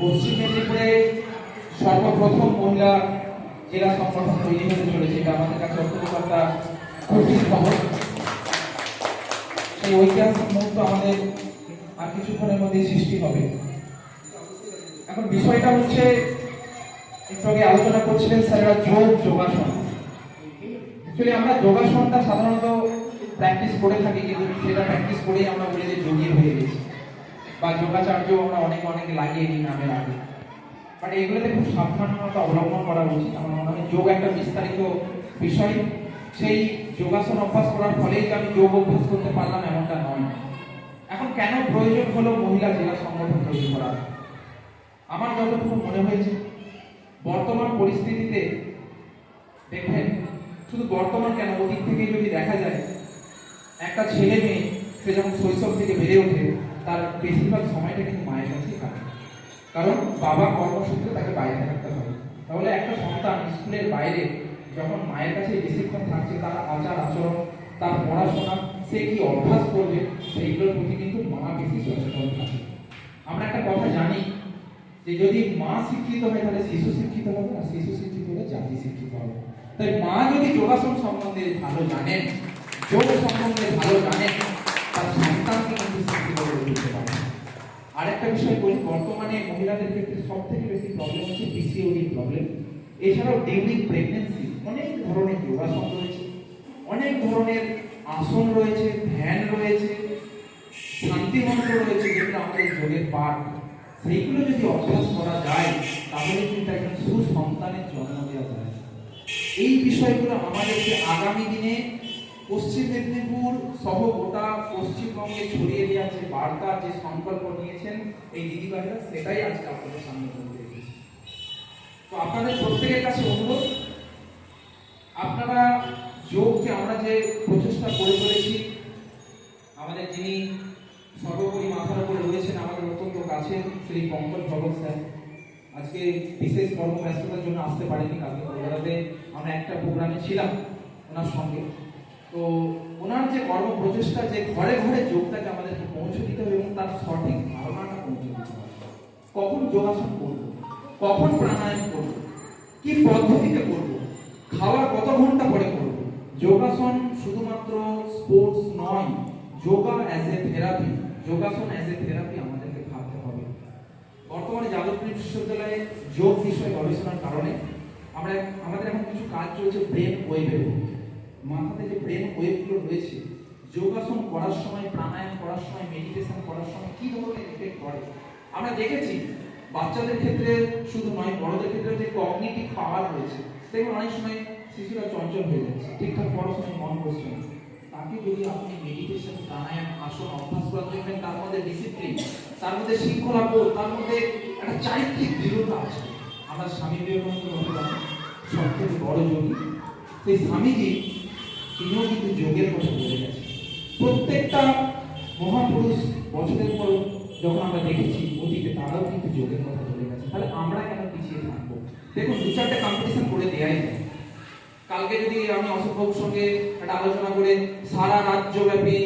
পশ্চিম মেদিনীপুরে সর্বপ্রথম মহিলা জেলা সংগঠন তৈরি হতে চলেছে, এটা আমাদের কাছে অত্যন্ত একটা খুশির খবর। সেই ঐতিহাসিক মুহূর্ত আমাদের আর কিছুক্ষণের মধ্যে সৃষ্টি হবে। এখন বিষয়টা হচ্ছে, একটু আগে আলোচনা করছিলেন স্যারেরা যোগ যোগাসন। অ্যাকচুয়ালি আমরা যোগাসনটা সাধারণত প্র্যাকটিস করে থাকি কিন্তু সেটা প্র্যাকটিস করেই আমরা বলি যে যোগী হয়ে গেছি। বা যোগাচার্য আমরা অনেক অনেক লাগিয়ে নিই নামের আগে। বাট এগুলোতে খুব সাবধানতা অবলম্বন করা উচিত। আমার মনে হয় যোগ একটা বিস্তারিত বিষয়। সেই যোগাসন অভ্যাস করার ফলেই যে আমি যোগ অভ্যাস করতে পারলাম এমনটা নয়। এখন কেন প্রয়োজন হলো মহিলা জেলা সংগঠন তৈরি করা? আমার যতটুকু মনে হয়েছে, বর্তমান পরিস্থিতিতে দেখবেন, শুধু বর্তমান কেন? অতীত থেকে যদি দেখা যায় একটা ছেলে মেয়ে, সে যখন শৈশব থেকে বেড়ে ওঠে, তার বেশিরভাগ সময়টা কিন্তু মায়ের কাছেই কাটে। কারণ বাবা কর্মসূত্রে তাকে বাইরে থাকতে হবে তাহলে একটা সন্তান স্কুলের বাইরে যখন মায়ের কাছে বেশিক্ষণ থাকছে, তার আচার আচরণ, তার পড়াশোনা, সে কি অভ্যাস করবে, সেইগুলোর প্রতি কিন্তু মা বেশি সচেতন থাকে। আমরা একটা কথা জানি যে যদি মা শিক্ষিত হয়, তাহলে শিশু শিক্ষিত হবে আর শিশু শিক্ষিত হলে জাতি শিক্ষিত হবে। তাই মা যদি যোগাসন সম্বন্ধে ভালো জানেন যোগ সম্বন্ধে ভালো জানেন তার সন্তানকে কিন্তু শিক্ষিত করে আরেকটা বিষয় বলি, বর্তমানে মহিলাদের ক্ষেত্রে সব থেকে বেশি প্রবলেম হচ্ছে পিসিওডি প্রবলেম এছাড়াও ডিউরিং প্রেগনেন্সি অনেক ধরনের যোগাসন রয়েছে, অনেক ধরনের আসন রয়েছে, ধ্যান রয়েছে শান্তি মন্ত্র রয়েছে যেগুলো আমাদের যোগের পাঠ। সেইগুলো যদি অভ্যাস করা যায়, তাহলে কিন্তু একজন সুসন্তানের জন্ম দেওয়া যায়। এই বিষয়গুলো আমাদেরকে আগামী দিনে পশ্চিম মেদিনীপুর সহ গোটা পশ্চিমবঙ্গে ছড়িয়ে দেওয়ার যে বার্তা যে সংকল্প নিয়েছেন এই দিদিভাইরা, সেটাই আজকে আপনাদের সামনে বলতে তো আপনাদের প্রত্যেকের কাছে অনুরোধ, আপনারা যোগকে আমরা যে প্রচেষ্টা করে চলেছি, আমাদের যিনি সর্বোপরি মাথার উপরে রয়েছেন, আমাদের অত্যন্ত কাছের শ্রী পঙ্কজ ভগত স্যার। আজকে বিশেষ কর্মব্যস্ততার জন্য আসতে পারেনি কালকে কলকাতাতে আমরা একটা প্রোগ্রামে ছিলাম ওনার সঙ্গে। তো ওনার যে কর্ম প্রচেষ্টা যে ঘরে ঘরে যোগটাকে আমাদেরকে পৌঁছে দিতে হবে এবং তার সঠিক ধারণাটা পৌঁছে দিতে হবে। কখন যোগাসন করব? কখন প্রাণায়াম করব? কি পদ্ধতিতে করব? খাওয়ার কত ঘণ্টা পরে করব? যোগাসন শুধুমাত্র স্পোর্টস নয়, যোগা অ্যাজ এ থেরাপি যোগাসন অ্যাজ এ থেরাপি আমাদেরকে ভাবতে হবে। বর্তমানে যাদবপুর বিশ্ববিদ্যালয়ে যোগ বিষয়ে গবেষণার কারণে আমরা আমাদের এখন কিছু কাজ চলছে ব্রেন ওয়েভের। মাথাতে যে ব্রেন ওয়েভগুলো রয়েছে, যোগাসন করার সময়, প্রাণায়াম করার সময় মেডিটেশন করার সময় কি ধরনের এফেক্ট করে? আমরা দেখেছি, বাচ্চাদের ক্ষেত্রে শুধু নয়, বড়দের ক্ষেত্রে যে কগনিটিভ পাওয়ার রয়েছে দেখুন অনেক সময় শিশুরা চঞ্চল হয়ে যাচ্ছে। ঠিকঠাক পড়াশোনায় মন বসছে না। তাকে যদি আপনি মেডিটেশন প্রাণায়াম, আসন অভ্যাস করাতে দেখবেন, তার মধ্যে ডিসিপ্লিন তার মধ্যে শৃঙ্খলা বোধ, তার মধ্যে একটা চারিত্রিক দৃঢ়তা আছে। আমরা স্বামী বিবেকানন্দ সব থেকে বড় যোগী সেই স্বামীজি তিনিও কিন্তু যোগের কথা বলে গেছেন। প্রত্যেকটা মহাপুরুষ বছরের পর যখন আমরা দেখেছি অতীতে, তারাও কিন্তু যোগের কথা বলে গেছে। তাহলে আমরা কেন পিছিয়ে থাকব? দেখুন, দু চারটে কম্পিটিশন করে দেয়াই যায়। কালকে যদি আমি অশোকবাবুর সঙ্গে একটা আলোচনা করে সারা রাজ্যব্যাপী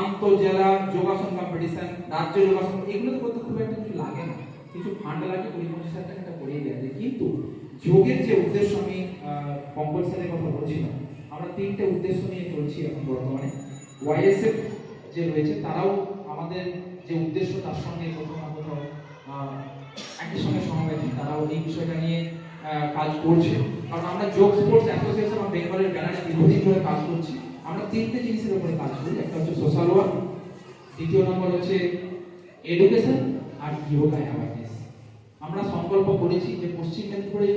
আন্তঃজেলা যোগাসন কম্পিটিশন রাজ্য যোগাসন, এগুলো তো করতে খুব একটা কিছু লাগে না। কিছু ফান্ড লাগে, কুড়ি পঁচিশ হাজার টাকা করিয়ে দেওয়া যায়। কিন্তু যোগের যে উদ্দেশ্য আমি স্যারের কথা বলছিলাম আমরা তিনটে উদ্দেশ্য নিয়ে চলছি এখন বর্তমানে। ওয়াইএসএফ যে রয়েছে, তারাও আমাদের যে উদ্দেশ্য, তার সঙ্গে কোথাও না কোথাও একই সঙ্গে সমবেত। তারাও এই বিষয়টা নিয়ে কাজ করছে। কারণ আমরা যোগ স্পোর্টস অ্যাসোসিয়েশন অফ বেঙ্গলের ব্যানারে দীর্ঘদিন ধরে কাজ করছি। আমরা তিনটে জিনিসের উপরে কাজ করি। একটা হচ্ছে সোশ্যাল ওয়ার্ক দ্বিতীয় নম্বর হচ্ছে এডুকেশন আর যোগা অ্যাওয়ারনেস আমরা সংকল্প করেছি যে পশ্চিম মেদিনীপুরে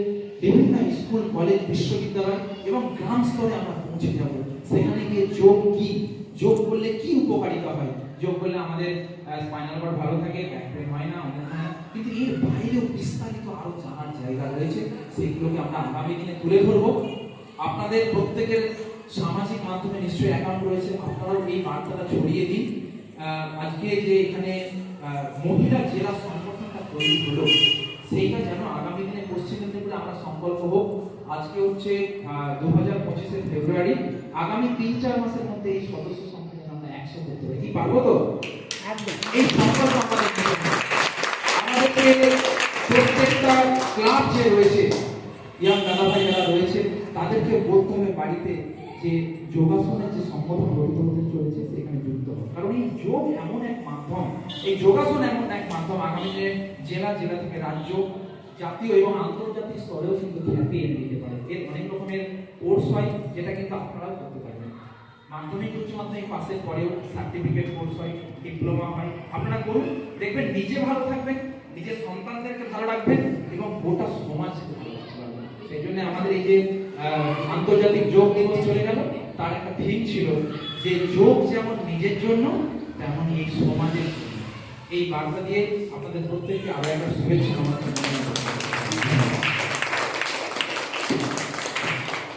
বিভিন্ন স্কুল, কলেজ, বিশ্ববিদ্যালয় এবং গ্রাম স্তরে আমরা পৌঁছে যাব। সেখানে গিয়ে যোগ কি? যোগ করলে কি উপকারিতা হয়? যোগ করলে আমাদের স্পাইনাল কর্ড ভালো থাকে ব্যাক হয় না, অনেক কিন্তু এর বাইরেও বিস্তারিত আরও জানার জায়গা রয়েছে। সেগুলোকে আমরা আগামী দিনে তুলে ধরবো। আপনাদের প্রত্যেকের সামাজিক মাধ্যমে নিশ্চয়ই অ্যাকাউন্ট রয়েছে। আপনারাও এই বার্তাটা ছড়িয়ে দিন। আজকে যে এখানে মহিলা জেলা সংগঠনটা তৈরি হলো সেইটা যেন আগামী দিনে পশ্চিম মেদিনীপুরে আমরা সংকল্প হোক। আজকে হচ্ছে দু হাজার পঁচিশের ফেব্রুয়ারি। আগামী তিন চার মাসের মধ্যে এই সদস্য সংখ্যা আমরা একশো করতে পারি কি পারব তো? এই সংকল্প আমাদের প্রত্যেকটা ক্লাব যে রয়েছে ইয়াং দাদা ভাই যারা রয়েছে তাদেরকে বলতে হবে বাড়িতে যে যোগাসনের যে সম্বোধন গঠিত হতে চলেছে, সেখানে যুক্ত কারণ এই যোগ এমন এক মাধ্যম, এই যোগাসন এমন এক মাধ্যম আগামী দিনে জেলা জেলা থেকে রাজ্য, জাতীয় এবং আন্তর্জাতিক স্তরেও কিন্তু খ্যাতি এনে দিতে পারে। এর অনেক রকমের কোর্স হয়, যেটা কিন্তু আপনারাও করতে পারবেন। মাধ্যমিক উচ্চ মাধ্যমিক পাসের পরেও সার্টিফিকেট কোর্স হয় ডিপ্লোমা হয়। আপনারা করুন, দেখবেন নিজে ভালো থাকবেন, নিজের সন্তানদেরকে ভালো রাখবেন এবং গোটা সমাজকে ভালো সেই জন্য আমাদের এই যে আন্তর্জাতিক যোগ দিবস চলে গেল, তার একটা থিম ছিল যে যোগ যেমন নিজের জন্য, তেমনই এই সমাজের এই বার্তা দিয়ে আপনাদের প্রত্যেককে আরও একটা শুভেচ্ছা আমার